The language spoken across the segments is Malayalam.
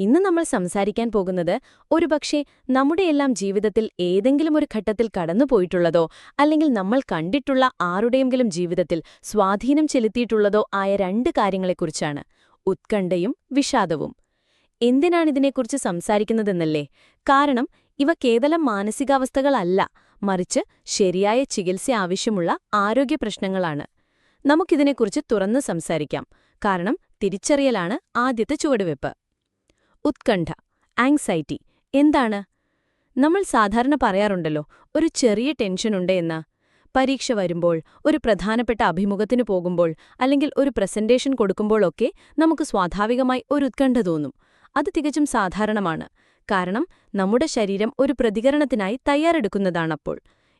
ഇന്ന് നമ്മൾ സംസാരിക്കാൻ പോകുന്നത് ഒരുപക്ഷെ നമ്മുടെയെല്ലാം ജീവിതത്തിൽ ഏതെങ്കിലും ഒരു ഘട്ടത്തിൽ കടന്നുപോയിട്ടുള്ളതോ അല്ലെങ്കിൽ നമ്മൾ കണ്ടിട്ടുള്ള ആരുടെയെങ്കിലും ജീവിതത്തിൽ സ്വാധീനം ചെലുത്തിയിട്ടുള്ളതോ ആയ രണ്ട് കാര്യങ്ങളെക്കുറിച്ചാണ്. ഉത്കണ്ഠയും വിഷാദവും. എന്തിനാണിതിനെക്കുറിച്ച് സംസാരിക്കുന്നതെന്നല്ലേ? കാരണം ഇവ കേവലം മാനസികാവസ്ഥകളല്ല മറിച്ച് ശരിയായ ചികിത്സ ആവശ്യമുള്ള ആരോഗ്യ പ്രശ്നങ്ങളാണ്. നമുക്കിതിനെക്കുറിച്ച് തുറന്ന് സംസാരിക്കാം. കാരണം തിരിച്ചറിയലാണ് ആദ്യത്തെ ചുവടുവെപ്പ്. ഉത്കണ്ഠ ആങ്സൈറ്റി എന്താണ്? നമ്മൾ സാധാരണ പറയാറുണ്ടല്ലോ ഒരു ചെറിയ ടെൻഷനുണ്ട് എന്ന്. പരീക്ഷ വരുമ്പോൾ ഒരു പ്രധാനപ്പെട്ട അഭിമുഖത്തിന് പോകുമ്പോൾ അല്ലെങ്കിൽ ഒരു പ്രസന്റേഷൻ കൊടുക്കുമ്പോഴൊക്കെ നമുക്ക് സ്വാഭാവികമായി ഒരു ഉത്കണ്ഠ തോന്നും. അത് തികച്ചും സാധാരണമാണ്. കാരണം നമ്മുടെ ശരീരം ഒരു പ്രതികരണത്തിനായി തയ്യാറെടുക്കുന്നതാണപ്പോൾ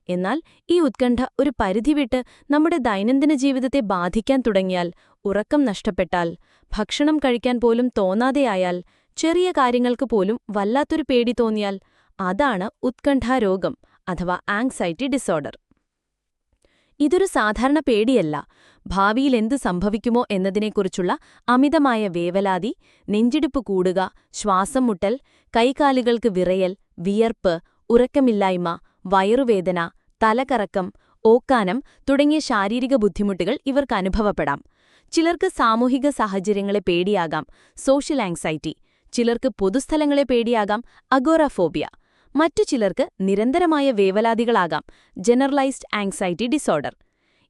എന്നാൽ ഈ ഉത്കണ്ഠ ഒരു പരിധി വിട്ട് നമ്മുടെ ദൈനംദിന ജീവിതത്തെ ബാധിക്കാൻ തുടങ്ങിയാൽ ഉറക്കം നഷ്ടപ്പെട്ടാൽ ഭക്ഷണം കഴിക്കാൻ പോലും തോന്നാതെയായാൽ ചെറിയ കാര്യങ്ങൾക്ക് പോലും വല്ലാത്തൊരു പേടി തോന്നിയാൽ അതാണ് ഉത്കണ്ഠാരോഗം അഥവാ ആങ്സൈറ്റി ഡിസോർഡർ. ഇതൊരു സാധാരണ പേടിയല്ല. ഭാവിയിൽ എന്ത് സംഭവിക്കുമോ എന്നതിനെക്കുറിച്ചുള്ള അമിതമായ വേവലാതി നെഞ്ചിടിപ്പ് കൂടുക ശ്വാസം മുട്ടൽ കൈകാലുകൾക്ക് വിറയൽ വിയർപ്പ് ഉറക്കമില്ലായ്മ വയറുവേദന തലകറക്കം ഓക്കാനം തുടങ്ങിയ ശാരീരിക ബുദ്ധിമുട്ടുകൾ ഇവർക്ക് അനുഭവപ്പെടാം. ചിലർക്ക് സാമൂഹിക സാഹചര്യങ്ങളെ പേടിയാകാം. സോഷ്യൽ ആങ്സൈറ്റി ചിലർക്ക് പൊതുസ്ഥലങ്ങളെ പേടിയാകാം അഗോറഫോബിയ. മറ്റു ചിലർക്ക് നിരന്തരമായ വേവലാതികളാകാം ജനറലൈസ്ഡ് ആങ്സൈറ്റി ഡിസോർഡർ.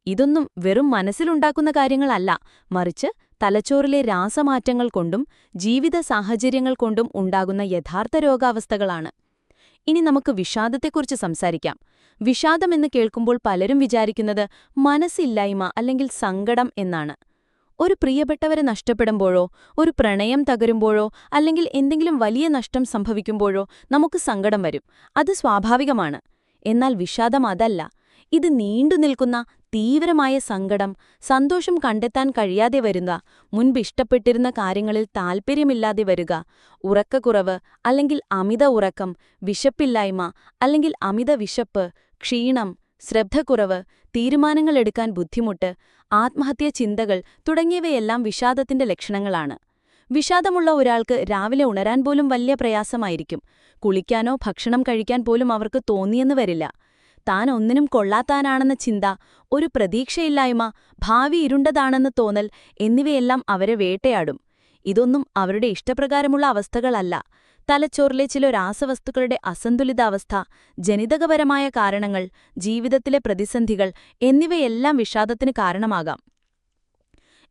ഇതൊന്നും വെറും മനസ്സിലുണ്ടാക്കുന്ന കാര്യങ്ങളല്ല മറിച്ച് തലച്ചോറിലെ രാസമാറ്റങ്ങൾ കൊണ്ടും ജീവിത സാഹചര്യങ്ങൾ കൊണ്ടും ഉണ്ടാകുന്ന യഥാർത്ഥ രോഗാവസ്ഥകളാണ്. ഇനി നമുക്ക് വിഷാദത്തെക്കുറിച്ച് സംസാരിക്കാം. വിഷാദമെന്ന് കേൾക്കുമ്പോൾ പലരും വിചാരിക്കുന്നത് മനസ്സില്ലായ്മ അല്ലെങ്കിൽ സങ്കടം എന്നാണ്. ഒരു പ്രിയപ്പെട്ടവരെ നഷ്ടപ്പെടുമ്പോഴോ ഒരു പ്രണയം തകരുമ്പോഴോ അല്ലെങ്കിൽ എന്തെങ്കിലും വലിയ നഷ്ടം സംഭവിക്കുമ്പോഴോ നമുക്ക് സങ്കടം വരും. അത് സ്വാഭാവികമാണ്. എന്നാൽ വിഷാദം അതല്ല. ഇത് നീണ്ടുനിൽക്കുന്ന തീവ്രമായ സങ്കടം സന്തോഷം കണ്ടെത്താൻ കഴിയാതെ വരുക മുൻപ് ഇഷ്ടപ്പെട്ടിരുന്ന കാര്യങ്ങളിൽ താൽപ്പര്യമില്ലാതെ വരിക ഉറക്കക്കുറവ് അല്ലെങ്കിൽ അമിത ഉറക്കം വിശപ്പില്ലായ്മ അല്ലെങ്കിൽ അമിത വിശപ്പ് ക്ഷീണം ശ്രദ്ധക്കുറവ് തീരുമാനങ്ങളെടുക്കാൻ ബുദ്ധിമുട്ട് ആത്മഹത്യാ ചിന്തകൾ തുടങ്ങിയവയെല്ലാം വിഷാദത്തിന്റെ ലക്ഷണങ്ങളാണ്. വിഷാദമുള്ള ഒരാൾക്ക് രാവിലെ ഉണരാൻ പോലും വലിയ പ്രയാസമായിരിക്കും. കുളിക്കാനോ ഭക്ഷണം കഴിക്കാൻ പോലും അവർക്ക് തോന്നിയെന്ന് വരില്ല. താൻ ഒന്നിനും കൊള്ളാത്താനാണെന്ന ചിന്ത ഒരു പ്രതീക്ഷയില്ലായ്മ ഭാവി ഇരുണ്ടതാണെന്ന് തോന്നൽ എന്നിവയെല്ലാം അവരെ വേട്ടയാടും. ഇതൊന്നും അവരുടെ ഇഷ്ടപ്രകാരമുള്ള അവസ്ഥകളല്ല. തലച്ചോറിലെ ചില രാസവസ്തുക്കളുടെ അസന്തുലിതാവസ്ഥ ജനിതകപരമായ കാരണങ്ങൾ ജീവിതത്തിലെ പ്രതിസന്ധികൾ എന്നിവയെല്ലാം വിഷാദത്തിന് കാരണമാകാം.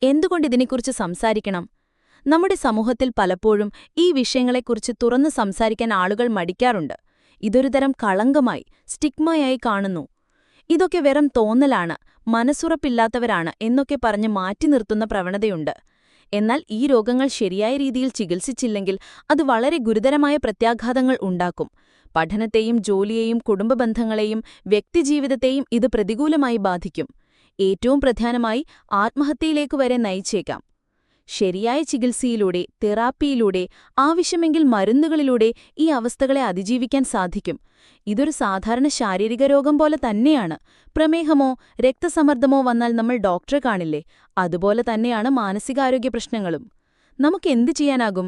എന്തുകൊണ്ടിതിനെക്കുറിച്ച് സംസാരിക്കണം? നമ്മുടെ സമൂഹത്തിൽ പലപ്പോഴും ഈ വിഷയങ്ങളെക്കുറിച്ച് തുറന്നു സംസാരിക്കാൻ ആളുകൾ മടിക്കാറുണ്ട്. ഇതൊരുതരം കളങ്കമായി സ്റ്റിഗ്മയായി കാണുന്നു. ഇതൊക്കെ വെറും തോന്നലാണ് മനസ്സുറപ്പില്ലാത്തവരാണ് എന്നൊക്കെ പറഞ്ഞ് മാറ്റി നിർത്തുന്ന പ്രവണതയുണ്ട്. എന്നാൽ ഈ രോഗങ്ങൾ ശരിയായ രീതിയിൽ ചികിത്സിച്ചില്ലെങ്കിൽ അത് വളരെ ഗുരുതരമായ പ്രത്യാഘാതങ്ങൾ ഉണ്ടാക്കും. പഠനത്തെയും ജോലിയെയും കുടുംബബന്ധങ്ങളെയും വ്യക്തിജീവിതത്തെയും ഇത് പ്രതികൂലമായി ബാധിക്കും. ഏറ്റവും പ്രധാനമായി ആത്മഹത്യയിലേക്കു വരെ നയിച്ചേക്കാം. ശരിയായ ചികിത്സയിലൂടെ തെറാപ്പിയിലൂടെ ആവശ്യമെങ്കിൽ മരുന്നുകളിലൂടെ ഈ അവസ്ഥകളെ അതിജീവിക്കാൻ സാധിക്കും. ഇതൊരു സാധാരണ ശാരീരിക രോഗം പോലെ തന്നെയാണ്. പ്രമേഹമോ രക്തസമ്മർദ്ദമോ വന്നാൽ നമ്മൾ ഡോക്ടറെ കാണില്ലേ? അതുപോലെ തന്നെയാണ് മാനസികാരോഗ്യ പ്രശ്നങ്ങളും. നമുക്ക് നമുക്കെന്ത് ചെയ്യാനാകും?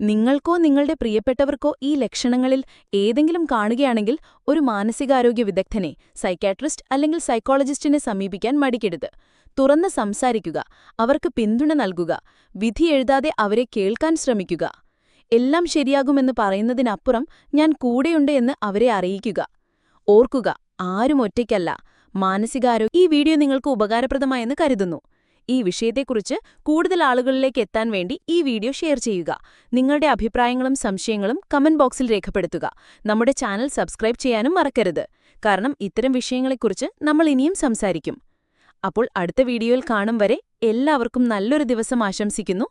നിങ്ങൾക്കോ നിങ്ങളുടെ പ്രിയപ്പെട്ടവർക്കോ ഈ ലക്ഷണങ്ങളിൽ ഏതെങ്കിലും കാണുകയാണെങ്കിൽ ഒരു മാനസികാരോഗ്യ വിദഗ്ധനെ സൈക്കാട്രിസ്റ്റ് അല്ലെങ്കിൽ സൈക്കോളജിസ്റ്റിനെ സമീപിക്കാൻ മടിക്കരുത്. തുറന്ന് സംസാരിക്കുക അവർക്ക് പിന്തുണ നൽകുക വിധി എഴുതാതെ അവരെ കേൾക്കാൻ ശ്രമിക്കുക. എല്ലാം ശരിയാകുമെന്ന് പറയുന്നതിനപ്പുറം ഞാൻ കൂടെയുണ്ട് എന്ന് അവരെ അറിയിക്കുക. ഓർക്കുക ആരും ഒറ്റയ്ക്കല്ല. മാനസികാരോഗ്യം ഈ വീഡിയോ നിങ്ങൾക്ക് ഉപകാരപ്രദമായെന്ന് കരുതുന്നു. ഈ വിഷയത്തെക്കുറിച്ച് കൂടുതൽ ആളുകളിലേക്ക് എത്താൻ വേണ്ടി ഈ വീഡിയോ ഷെയർ ചെയ്യുക. നിങ്ങളുടെ അഭിപ്രായങ്ങളും സംശയങ്ങളും കമന്റ് ബോക്സിൽ രേഖപ്പെടുത്തുക. നമ്മുടെ ചാനൽ സബ്സ്ക്രൈബ് ചെയ്യാനും മറക്കരുത്. കാരണം ഇത്തരം വിഷയങ്ങളെക്കുറിച്ച് നമ്മൾ ഇനിയും സംസാരിക്കും. അപ്പോൾ അടുത്ത വീഡിയോയിൽ കാണും വരെ എല്ലാവർക്കും നല്ലൊരു ദിവസം ആശംസിക്കുന്നു.